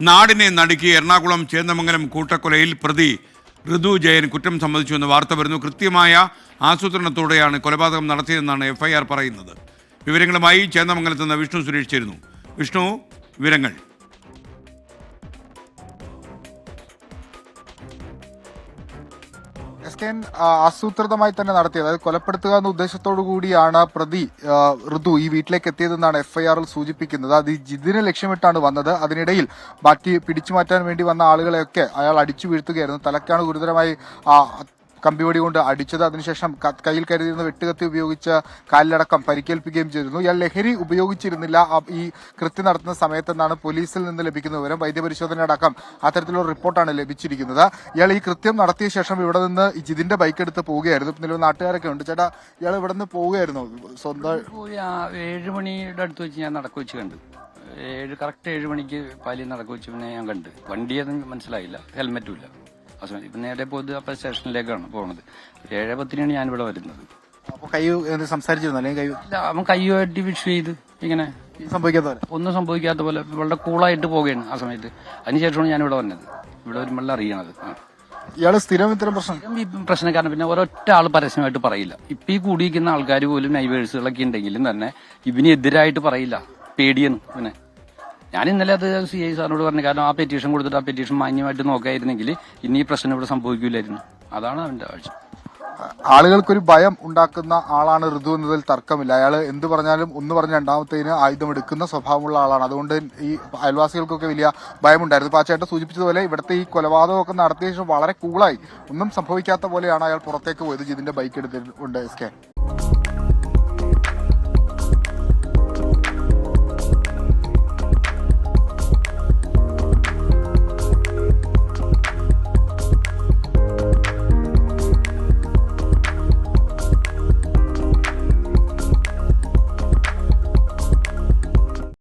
നാടിനെ നടുക്കി എറണാകുളം ചേന്ദമംഗലം കൂട്ടക്കൊലയിൽ പ്രതി ഋതു ജയൻ കുറ്റം സമ്മതിച്ചുവെന്ന് വാർത്ത വരുന്നു. കൃത്യമായ ആസൂത്രണത്തോടെയാണ് കൊലപാതകം നടത്തിയതെന്നാണ് എഫ്ഐആർ പറയുന്നത്. വിവരങ്ങളുമായി ചേന്ദമംഗലത്ത് നിന്ന് വിഷ്ണു സുരേഷ് ചേരുന്നു. വിഷ്ണു വിവരങ്ങൾ. എസ് കെ ആസൂത്രിതമായി തന്നെ നടത്തിയത്. അതായത് കൊലപ്പെടുത്തുക എന്ന ഉദ്ദേശത്തോടു കൂടിയാണ് പ്രതി ഋതു ഈ വീട്ടിലേക്ക് എത്തിയതെന്നാണ് എഫ്ഐആറിൽ സൂചിപ്പിക്കുന്നത്. അത് ജിതിനെ ലക്ഷ്യമിട്ടാണ് വന്നത്. അതിനിടയിൽ ബാക്കി പിടിച്ചു മാറ്റാൻ വേണ്ടി വന്ന ആളുകളെയൊക്കെ അയാൾ അടിച്ചു വീഴ്ത്തുകയായിരുന്നു. തലക്കാണ് ഗുരുതരമായി കമ്പിവടി കൊണ്ട് അടിച്ചത്. അതിനുശേഷം കയ്യിൽ കരുതിയിരുന്ന വെട്ടുകത്തി ഉപയോഗിച്ച് കാലിലടക്കം പരിക്കേൽപ്പിക്കുകയും ചെയ്തിരുന്നു. ഇയാൾ ലഹരി ഉപയോഗിച്ചിരുന്നില്ല. ഈ കൃത്യം നടത്തുന്ന സമയത്തെന്നാണ് പോലീസിൽ നിന്ന് ലഭിക്കുന്ന വിവരം. വൈദ്യപരിശോധന അടക്കം അത്തരത്തിലുള്ള റിപ്പോർട്ടാണ് ലഭിച്ചിരിക്കുന്നത്. ഇയാൾ ഈ കൃത്യം നടത്തിയ ശേഷം ഇവിടെ നിന്ന് ജിതിന്റെ ബൈക്ക് എടുത്ത് പോവുകയായിരുന്നു. നിലവിൽ നാട്ടുകാരൊക്കെ ഉണ്ട്. ചേട്ടാ ഇയാൾ ഇവിടെ നിന്ന് പോവുകയായിരുന്നു? സ്വന്തം ഏഴ് മണിയുടെ അടുത്ത് വെച്ച് ഞാൻ നടക്കു വെച്ച് കണ്ടു. ഏഴ് കറക്റ്റ് ഏഴ് മണിക്ക് പാലി നടക്കു വെച്ച് പിന്നെ ഞാൻ കണ്ട്. വണ്ടിയൊന്നും മനസ്സിലായില്ല. ഹെൽമെറ്റും ഇല്ല. സമയത്ത് ഇപ്പം നേരെ പോയത് അപ്പം സ്റ്റേഷനിലേക്കാണ് പോകുന്നത് ഏഴ് പത്തിനാണ് ഞാൻ ഇവിടെ വരുന്നത് അപ്പോൾ കൈ സംസാരിച്ചിരുന്നു? അല്ലെങ്കിൽ കൈ ഇല്ല അവൻ കയ്യുമായിട്ട് വിഷ് ചെയ്ത് ഇങ്ങനെ സംഭവിക്കാത്ത പോലെ. ഒന്നും സംഭവിക്കാത്ത പോലെ വളരെ കൂളായിട്ട് പോവുകയാണ് ആ സമയത്ത്. അതിനുശേഷമാണ് ഞാൻ ഇവിടെ വന്നത്. ഇവിടെ വരുമ്പോൾ അറിയണത്. ഇയാൾ സ്ഥിരം ഇത്തരം പ്രശ്നം ഈ പ്രശ്നക്കാരൻ പിന്നെ ഒരൊറ്റ ആൾ പരസ്യമായിട്ട് പറയില്ല. ഇപ്പൊ ഈ കൂടിയിരിക്കുന്ന ആൾക്കാർ പോലും നൈവേഴ്സുകളൊക്കെ ഉണ്ടെങ്കിലും തന്നെ ഇവനെതിരായിട്ട് പറയില്ല. പേടിയെന്ന് ഇവനെ. ഞാൻ ഇന്നലെ അത് സി ഐ സാറിനോട് പറഞ്ഞു. കാരണം ആ പെറ്റീഷൻ കൊടുത്തിട്ട് ആ പെറ്റീഷൻ മാന്യമായിട്ട് നോക്കായിരുന്നെങ്കിൽ ഇനി ഈ പ്രശ്നം ഇവിടെ സംഭവിക്കില്ലായിരുന്നു അതാണ് അവന്റെ ആവശ്യം. ആളുകൾക്കൊരു ഭയം ഉണ്ടാക്കുന്ന ആളാണ് ഋതു എന്നതിൽ തർക്കമില്ല. അയാൾ എന്ത് പറഞ്ഞാലും ഒന്ന് പറഞ്ഞ രണ്ടാമത്തേന് ആയുധം എടുക്കുന്ന സ്വഭാവമുള്ള ആളാണ്. അതുകൊണ്ട് ഈ അയൽവാസികൾക്കൊക്കെ വലിയ ഭയമുണ്ടായിരുന്നു. ഇപ്പൊ ആ ചേട്ടൻ സൂചിപ്പിച്ചതുപോലെ ഇവിടുത്തെ ഈ കൊലപാതകമൊക്കെ നടത്തിയ ശേഷം വളരെ കൂളായി ഒന്നും സംഭവിക്കാത്ത പോലെയാണ് അയാൾ പുറത്തേക്ക് പോയത്. ജിതിന്റെ ബൈക്ക് എടുത്തിട്ടുണ്ട് കെ